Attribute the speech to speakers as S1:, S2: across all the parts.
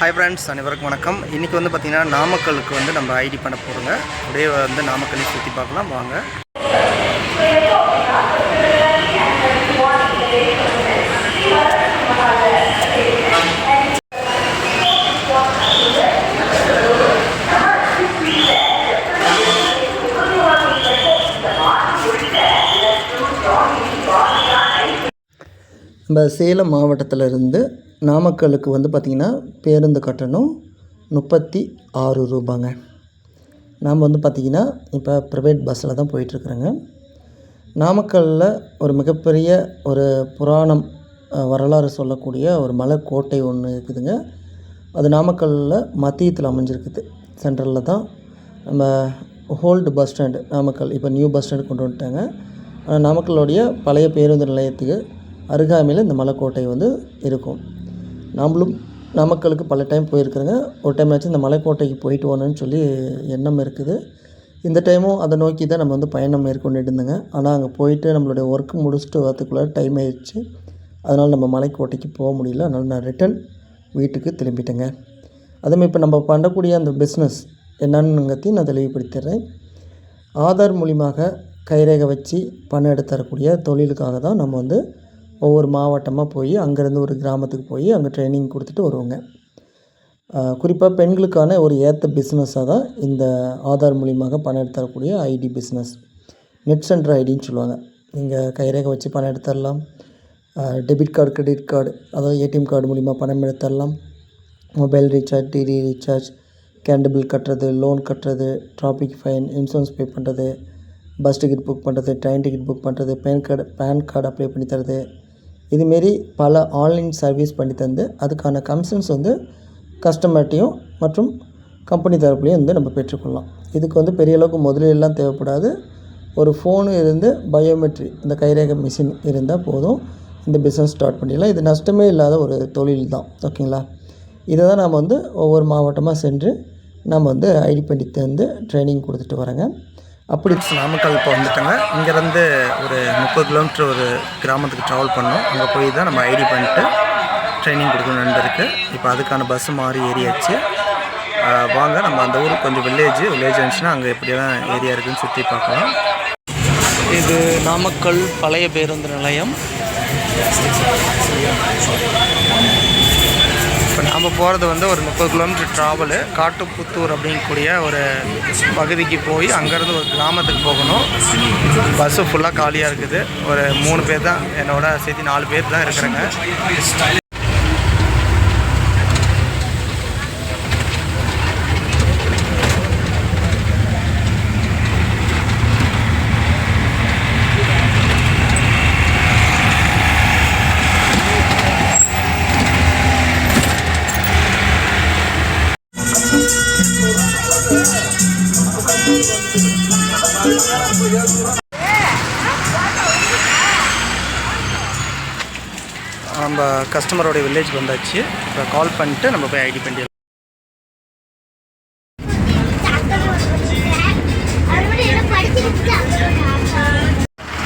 S1: Hi friends அனைவருக்கும் வணக்கம். இன்றைக்கி வந்து பார்த்திங்கன்னா நாமக்கலுக்கு வந்து நம்ம ஐடி பண்ண போகிறோங்க அப்படியே வந்து நாமக்கல்லையும் சுற்றி பார்க்கலாம். வாங்க. நம்ம சேலம் மாவட்டத்தில் இருந்து நாமக்கலுக்கு வந்து பார்த்திங்கன்னா பேருந்து கட்டணம் முப்பத்தி ஆறு ரூபாங்க. நாம் வந்து பார்த்திங்கன்னா இப்போ ப்ரைவேட் பஸ்ஸில் தான் போயிட்டுருக்குறோங்க. நாமக்கல்லில் ஒரு மிகப்பெரிய ஒரு புராணம் வரலாறு சொல்லக்கூடிய ஒரு மலைக்கோட்டை ஒன்று இருக்குதுங்க. அது நாமக்கல்லில் மத்தியத்தில் அமைஞ்சிருக்குது. சென்ட்ரலில் தான். நம்ம ஹோல்டு பஸ் ஸ்டாண்டு நாமக்கல் இப்போ நியூ பஸ் ஸ்டாண்டு கொண்டு வந்துட்டாங்க. ஆனால் நாமக்கல்லுடைய பழைய பேருந்து நிலையத்துக்கு அருகாமையில் இந்த மலைக்கோட்டை வந்து இருக்கும். நாமளும் நாமக்கலுக்கு பல டைம் போயிருக்கிறேங்க. ஒரு டைம் ஆச்சு இந்த மலைக்கோட்டைக்கு போயிட்டு வரணும்னு சொல்லி எண்ணம் இருக்குது. இந்த டைமும் அதை நோக்கி தான் நம்ம வந்து பயணம் மேற்கொண்டுட்டு இருந்தோங்க ஆனால் அங்கே போயிட்டு நம்மளுடைய ஒர்க் முடிச்சுட்டு வரத்துக்குள்ளே டைம் ஆயிடுச்சு. அதனால் நம்ம மலைக்கோட்டைக்கு போக முடியல. அதனால் நான் ரிட்டன் வீட்டுக்கு திரும்பிட்டேங்க. அதுமாதிரி இப்போ நம்ம பண்ணக்கூடிய அந்த பிஸ்னஸ் என்னன்னுங்கிறதையும் நான் தெளிவுபடுத்திடுறேன். ஆதார் மூலியமாக கைரேகை வச்சு பணம் எடுத்து தரக்கூடிய தொழிலுக்காக தான் நம்ம வந்து ஒவ்வொரு மாவட்டமாக போய் அங்கேருந்து ஒரு கிராமத்துக்கு போய் அங்கே ட்ரைனிங் கொடுத்துட்டு வருவோங்க. குறிப்பாக பெண்களுக்கான ஒரு ஏற்ற பிஸ்னஸாக தான் இந்த ஆதார் மூலியமாக பணம் எடுத்து தரக்கூடிய ஐடி பிஸ்னஸ் நெட் சென்டர் ஐடின்னு சொல்லுவாங்க. நீங்கள் கைரேகை வச்சு பணம் எடுத்து தரலாம். டெபிட் கார்டு கிரெடிட் கார்டு அதாவது ஏடிஎம் கார்டு மூலிமா பணம் எடுத்து தரலாம். மொபைல் ரீசார்ஜ் டிடி ரீசார்ஜ் கேண்டு பில் கட்டுறது லோன் கட்டுறது டிராஃபிக் ஃபைன் இன்சூரன்ஸ் பே பண்ணுறது பஸ் டிக்கெட் புக் பண்ணுறது ட்ரெயின் டிக்கெட் புக் பண்ணுறது PAN card PAN card apply பண்ணி தரது. இதுமாரி பல ஆன்லைன் சர்வீஸ் பண்ணி தந்து அதுக்கான கமிஷன்ஸ் வந்து கஸ்டமர்ட்டையும் மற்றும் கம்பெனி தரப்புலையும் வந்து நம்ம பெற்றுக்கொள்ளலாம். இதுக்கு வந்து பெரிய அளவுக்கு முதலீடுலாம் தேவைப்படாது. ஒரு ஃபோனு இருந்து பயோமெட்ரி இந்த கைரேகை மிஷின் இருந்தால் போதும். இந்த பிஸ்னஸ் ஸ்டார்ட் பண்ணிடலாம். இது நஷ்டமே இல்லாத ஒரு தொழில் தான். ஓகேங்களா இதை தான் நாம் வந்து ஒவ்வொரு மாவட்டமாக சென்று நம்ம வந்து ஐடி பண்ணி தந்து ட்ரைனிங் கொடுத்துட்டு வரேங்க அப்படி நாமக்கல் இப்போ வந்துட்டோங்க. இங்கேருந்து ஒரு முப்பது கிலோமீட்டர் ஒரு கிராமத்துக்கு ட்ராவல் பண்ணோம். அங்கே போய் தான் நம்ம ஐடி பண்ணிட்டு ட்ரைனிங் கொடுக்கணும் நண்பருக்கு இப்போ அதுக்கான பஸ்ஸு மாறி ஏறியாச்சு. வாங்க நம்ம அந்த ஊருக்கு கொஞ்சம் வில்லேஜ் வில்லேஜ் இருந்துச்சுன்னா அங்கே எப்படியெல்லாம் ஏரியா இருக்குதுன்னு சுற்றி பார்க்கலாம். இது நாமக்கல் பழைய பேருந்து நிலையம். இப்போ நாம் போகிறது வந்து ஒரு முப்பது கிலோமீட்டர் ட்ராவலு காட்டுப்புத்தூர் அப்படிங்கக்கூடிய ஒரு பகுதிக்கு போய் அங்கேருந்து ஒரு கிராமத்துக்கு போகணும். பஸ்ஸு ஃபுல்லாக காலியாக இருக்குது. ஒரு மூணு பேர் தான் என்னோட சேர்த்து நாலு பேர் தான் இருக்கிறேங்க. நம்ம கஸ்டமரோட வில்லேஜ் வந்தாச்சு. இப்போ கால் பண்ணிட்டு நம்ம போய் ஐடி பண்ணி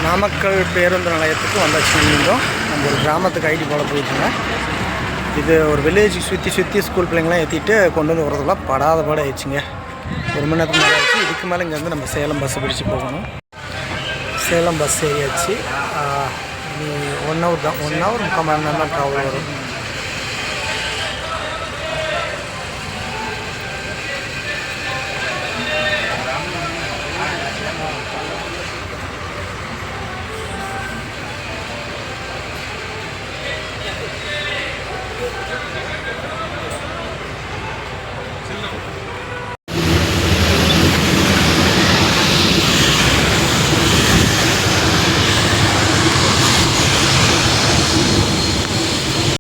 S1: நாமக்கல் பேருந்து நிலையத்துக்கு வந்தாச்சு. நீங்களும் நம்ம ஒரு கிராமத்துக்கு ஐடி போட போயிட்டுங்க. இது ஒரு வில்லேஜ் சுற்றி சுற்றி ஸ்கூல் பிள்ளைங்களாம் ஏற்றிட்டு கொண்டு வந்து வரதுலாம் படாத பாட ஆயிடுச்சுங்க. ஒரு மணி நேரத்துக்கு மேலே ஆயிடுச்சு இதுக்கு மேலே இங்கேருந்து நம்ம சேலம் பஸ்ஸை பிடிச்சி போகணும். சேலம் பஸ் ஏறியாச்சு. நீ ஒன் ஹவர் தான். ஒன் ஹவர் முக்கால் மணி நேரம் தான் ட்ராவல் வரும்.